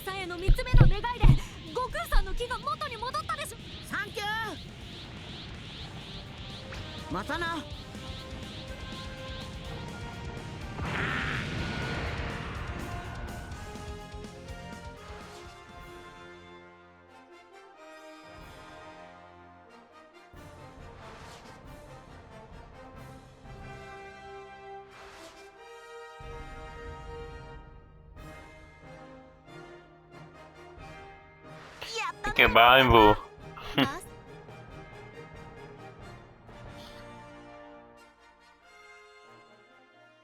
さんへの3つ目の願いで悟空さんの木が元に戻ったでしょサンキュー。またな。fucking mindful.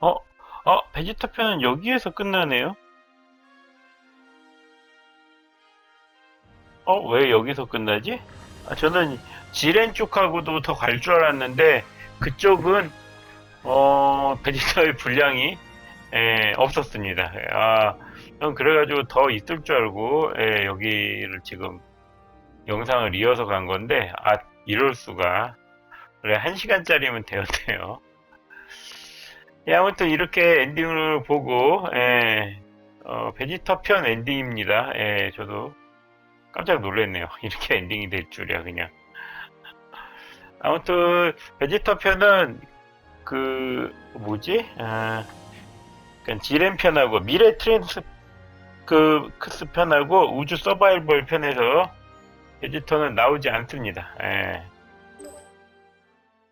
어? 어? 베지타표는 여기에서 끝나네요? 어? 왜 여기서 끝나지? 아, 저는 지렌 쪽하고도 더 갈 줄 알았는데 그쪽은 어, 베지터의 분량이 에, 없었습니다. 아, 그래가지고 더 있을 줄 알고 에, 여기를 지금 영상을 이어서 간 건데 아 이럴 수가 그래 한 시간짜리면 되었네요. 예, 아무튼 이렇게 엔딩을 보고 예, 어, 베지터 편 엔딩입니다. 예, 저도 깜짝 놀랐네요. 이렇게 엔딩이 될 줄이야 그냥. 아무튼 베지터 편은 그 뭐지? 아, 그러니까 지렌 편하고 미래 트랜스 그 크스 편하고 우주 서바이벌 편에서 베지터는 나오지 않습니다. 예.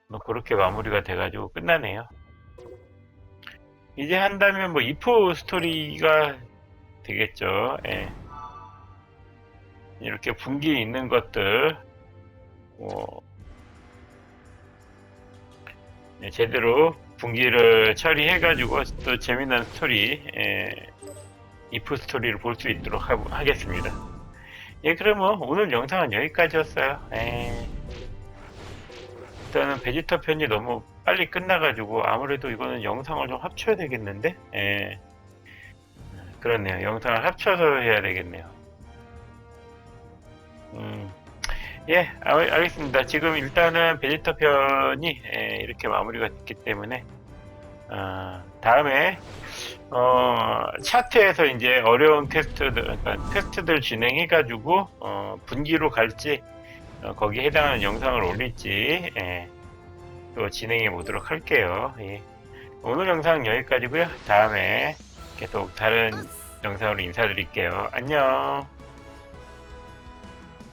뭐 그렇게 마무리가 돼가지고 끝나네요. 이제 한다면 뭐 이프 스토리가 되겠죠. 예. 이렇게 분기 있는 것들 뭐 예, 제대로 분기를 처리해가지고 또 재미난 스토리 예, 이프 스토리를 볼 수 있도록 하, 하겠습니다. 예, 그러면 오늘 영상은 여기까지였어요. 예. 일단은 베지터 편이 너무 빨리 끝나가지고 아무래도 이거는 영상을 좀 합쳐야 되겠는데? 예. 그렇네요. 영상을 합쳐서 해야 되겠네요. 음. 예, 알, 알겠습니다. 지금 일단은 베지터 편이 예, 이렇게 마무리가 됐기 때문에 어, 다음에 어, 차트에서 이제 어려운 테스트들, 그러니까 테스트들 진행해가지고 어, 분기로 갈지 어, 거기에 해당하는 영상을 올릴지 예, 또 진행해 보도록 할게요. 예. 오늘 영상 여기까지고요. 다음에 계속 다른 영상으로 인사드릴게요. 안녕.